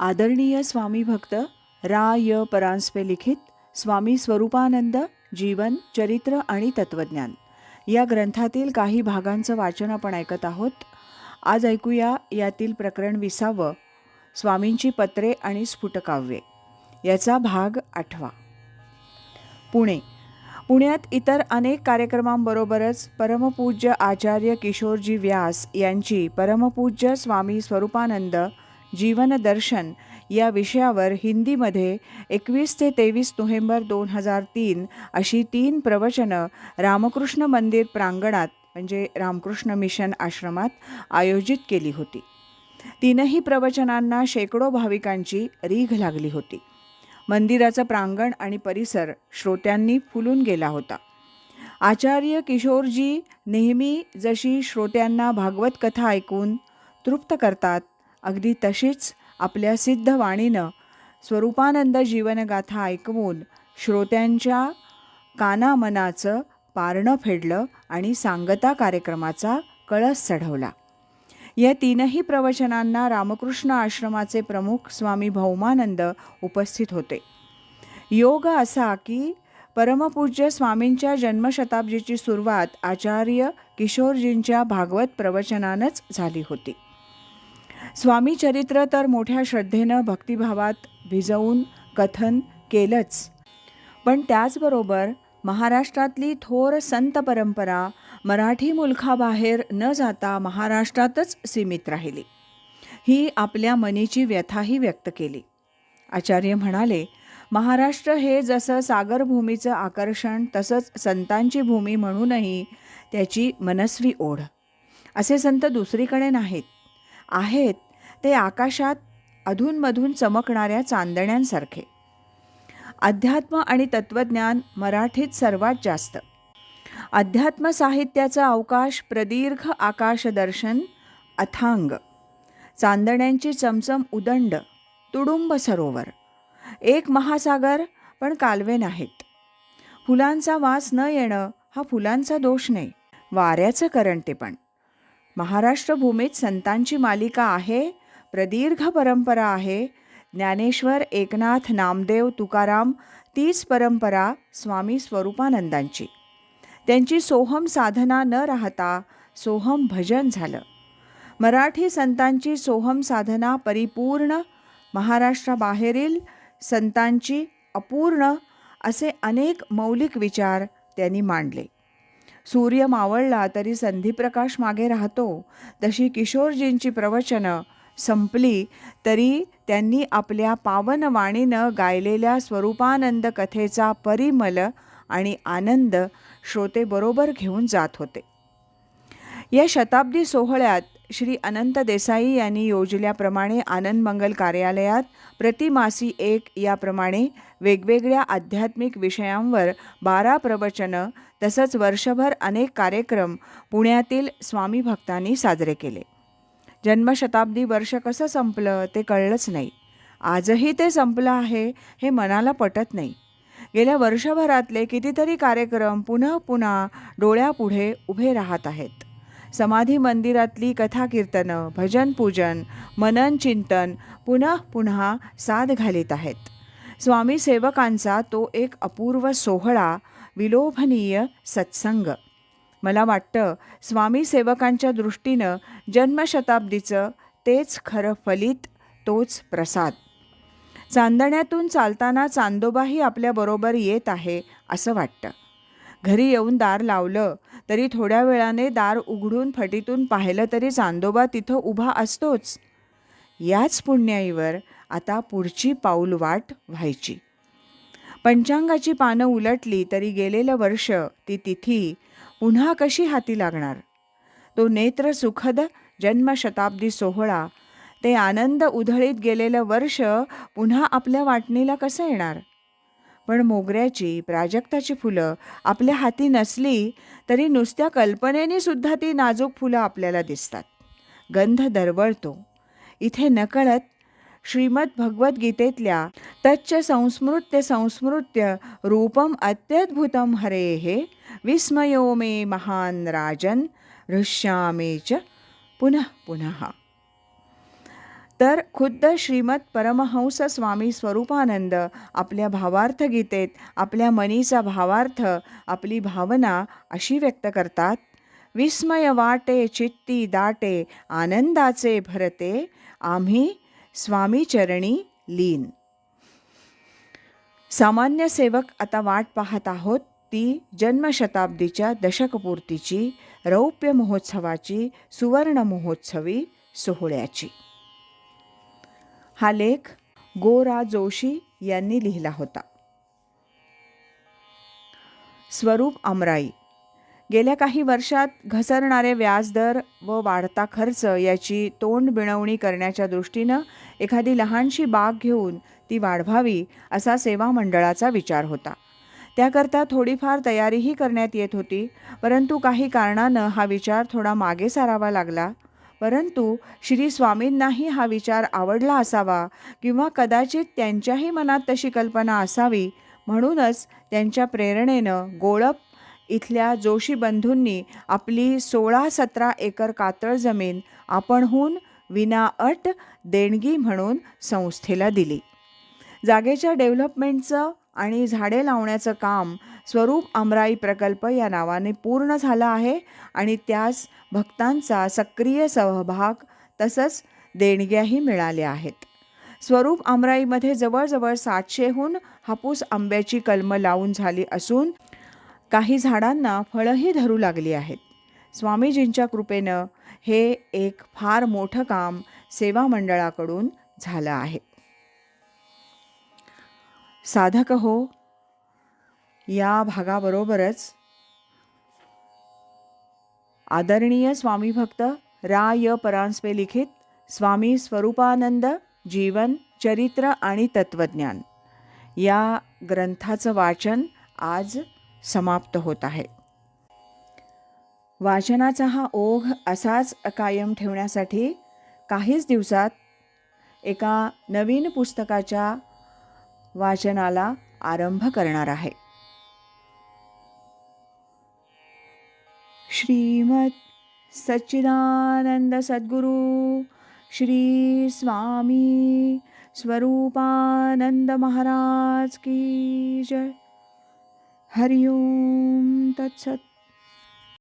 आदरणीय स्वामी भक्त रा य परांजपे लिखित स्वामी स्वरूपानंद जीवन चरित्र आणि तत्वज्ञान. या ग्रंथातील काही भागांचं वाचन आपण ऐकत आहोत. आज ऐकूया यातील प्रकरण विसावं स्वामींची पत्रे आणि स्फुटकाव्ये. याचा भाग आठवा. पुणे. पुण्यात इतर अनेक कार्यक्रमांबरोबरच परमपूज्य आचार्य किशोरजी व्यास यांची परमपूज्य स्वामी स्वरूपानंद जीवनदर्शन या विषयावर हिंदीमध्ये एकवीस ते तेवीस नोव्हेंबर दोन हजार तीन अशी तीन प्रवचनं रामकृष्ण मंदिर प्रांगणात म्हणजे रामकृष्ण मिशन आश्रमात आयोजित केली होती. तीनही प्रवचनांना शेकडो भाविकांची रीघ लागली होती. मंदिराचं प्रांगण आणि परिसर श्रोत्यांनी फुलून गेला होता. आचार्य किशोरजी नेहमी जशी श्रोत्यांना भागवत कथा ऐकून तृप्त करतात अगदी तशीच आपल्या सिद्ध वाणीनं स्वरूपानंद जीवनगाथा ऐकवून श्रोत्यांच्या कानामनाचं पारणं फेडलं आणि सांगता कार्यक्रमाचा कळस चढवला. या तीनही प्रवचनांना रामकृष्ण आश्रमाचे प्रमुख स्वामी भौमानंद उपस्थित होते. योग असा की परमपूज्य स्वामींच्या जन्मशताब्दीची सुरुवात आचार्य किशोरजींच्या भागवत प्रवचनानंच झाली होती. स्वामी चरित्र तर मोठ्या श्रद्धेनं भक्तिभावात भिजवून कथन केलंच. पण त्याचबरोबर महाराष्ट्रातली थोर संत परंपरा मराठी मुलखाबाहेर न जाता महाराष्ट्रातच सीमित राहिली. ही आपल्या मनीची व्यथाही व्यक्त केली. आचार्य म्हणाले महाराष्ट्र हे जसं सागरभूमीचं आकर्षण तसंच संतांची भूमी म्हणूनही त्याची मनस्वी ओढ. असे संत दुसरीकडे नाहीत. आहेत ते आकाशात अधूनमधून चमकणाऱ्या चांदण्यांसारखे. अध्यात्म आणि तत्त्वज्ञान मराठीत सर्वात जास्त. अध्यात्म साहित्याचा अवकाश प्रदीर्घ आकाशदर्शन अथांग. चांदण्यांची चमचम उदंड तुडुंब सरोवर. एक महासागर पण कालवे नाहीत. फुलांचा वास न येणं हा फुलांचा दोष नाही वाऱ्याचं करण ते पण. महाराष्ट्र भूमीत संतांची मालिका आहे प्रदीर्घ परंपरा आहे ज्ञानेश्वर एकनाथ नामदेव तुकाराम तीच परंपरा स्वामी स्वरूपानंदांची. त्यांची सोहम साधना न राहता सोहम भजन झालं. मराठी संतांची सोहम साधना परिपूर्ण महाराष्ट्राबाहेरील संतांची अपूर्ण असे अनेक मौलिक विचार त्यांनी मांडले. सूर्य मावळला तरी संधीप्रकाश मागे राहतो. तशी किशोरजींची प्रवचनं संपली तरी त्यांनी आपल्या पावनवाणीनं गायलेल्या स्वरूपानंद कथेचा परिमल आणि आनंद श्रोतेबरोबर घेऊन जात होते. या शताब्दी सोहळ्यात श्री अनंत देसाई यांनी योजल्याप्रमाणे आनंद मंगल कार्यालयात प्रतिमासी एक याप्रमाणे वेगवेगळ्या आध्यात्मिक विषयांवर बारा प्रवचनं तसंच वर्षभर अनेक कार्यक्रम पुण्यातील स्वामी भक्तांनी साजरे केले. जन्मशताब्दी वर्ष कसं संपलं ते कळलंच नाही. आजही ते संपलं आहे हे मनाला पटत नाही. गेल्या वर्षभरातले कितीतरी कार्यक्रम पुन्हा पुन्हा डोळ्यापुढे उभे राहत आहेत. समाधी मंदिरातली कथाकीर्तनं भजन पूजन मनन चिंतन पुन्हा पुन्हा साद घालीत आहेत. स्वामी सेवकांचा तो एक अपूर्व सोहळा विलोभनीय सत्संग. मला वाटतं स्वामी सेवकांच्या दृष्टीनं जन्मशताब्दीचं तेच खरं फलित तोच प्रसाद. चांदण्यातून चालताना चांदोबाही आपल्याबरोबर येत आहे असं वाटतं. घरी येऊन दार लावलं. तरी थोड्या वेळाने दार उघडून फटीतून पाहिलं तरी चांदोबा तिथं उभा असतोच. याच पुण्याईवर आता पुढची पाऊल वाट व्हायची. पंचांगाची पानं उलटली तरी गेलेलं वर्ष ती तिथी पुन्हा कशी हाती लागणार? तो नेत्र सुखद जन्मशताब्दी सोहळा ते आनंद उधळीत गेलेलं वर्ष पुन्हा आपल्या वाटणीला कसं येणार? पण मोगऱ्याची प्राजक्ताची फुलं आपल्या हाती नसली तरी नुसत्या कल्पनेने सुद्धा ती नाजूक फुलं आपल्याला दिसतात. गंध दरवळतो. इथे नकळत श्रीमद भगवद्गीतेतल्या तच्च संस्मृत्य संस्मृत्य रूपम अत्यद्भुतम हरेः विस्मयो मे महान राजन हृष्यामे च पुनः पुनः। तर खुद्द श्रीमद परमहंस स्वामी स्वरूपानंद आपल्या भावार्थ गीतेत आपल्या मनीचा भावार्थ आपली भावना अशी व्यक्त करतात. विस्मय वाटे चित्ती दाटे आनंदाचे भरते आम्ही स्वामी चरणी लीन. सामान्य सेवक आता वाट पाहत आहोत ती जन्मशताब्दीच्या दशकपूर्तीची रौप्य महोत्सवाची सुवर्ण महोत्सवी सोहळ्याची. हा लेख गोरा जोशी यांनी लिहिला होता. स्वरूप अमराई. गेल्या काही वर्षात घसरणारे व्याजदर व वाढता खर्च याची तोंड बिणवणी करण्याच्या दृष्टीनं एखादी लहानशी बाग घेऊन ती वाढवावी असा सेवा मंडळाचा विचार होता. त्याकरता थोडीफार तयारीही करण्यात येत होती परंतु काही कारणानं हा विचार थोडा मागे सारावा लागला. परंतु श्री स्वामींनाही हा विचार आवडला असावा किंवा कदाचित त्यांच्याही मनात तशी कल्पना असावी. म्हणूनच त्यांच्या प्रेरणेनं गोळप इथल्या जोशी बंधूंनी आपली सोळा सतरा एकर कातळ जमीन आपणहून विनाअट देणगी म्हणून संस्थेला दिली. जागेच्या डेव्हलपमेंटचं आणि झाडे लावण्याचं काम स्वरूप अमराई प्रकल्प या नावाने पूर्ण झाला आहे आणि त्यास भक्तांचा सक्रिय सहभाग तसंच देणग्याही मिळाल्या आहेत. स्वरूप अमराईमध्ये जवळजवळ सातशेहून हापूस आंब्याची कलमं लावून झाली असून काही झाडांना फळंही धरू लागली आहेत. स्वामीजींच्या कृपेनं हे एक फार मोठं काम सेवा मंडळाकडून झालं आहे. साधक हो. या भागाबरोबरच आदरणीय स्वामी भक्त रा य परांजपे लिखित स्वामी स्वरूपानंद जीवन चरित्र आणि तत्वज्ञान या ग्रंथाचं वाचन आज समाप्त होत आहे. वाचनाचा हा ओघ असाच कायम ठेवण्यासाठी काहीच दिवसात एका नवीन पुस्तकाच्या वाचनाला आरंभ करणार आहे. श्रीमद सच्चिदानंद सद्गुरु श्री स्वामी स्वरूपानंद महाराज की जय. हरिओम तत्सत.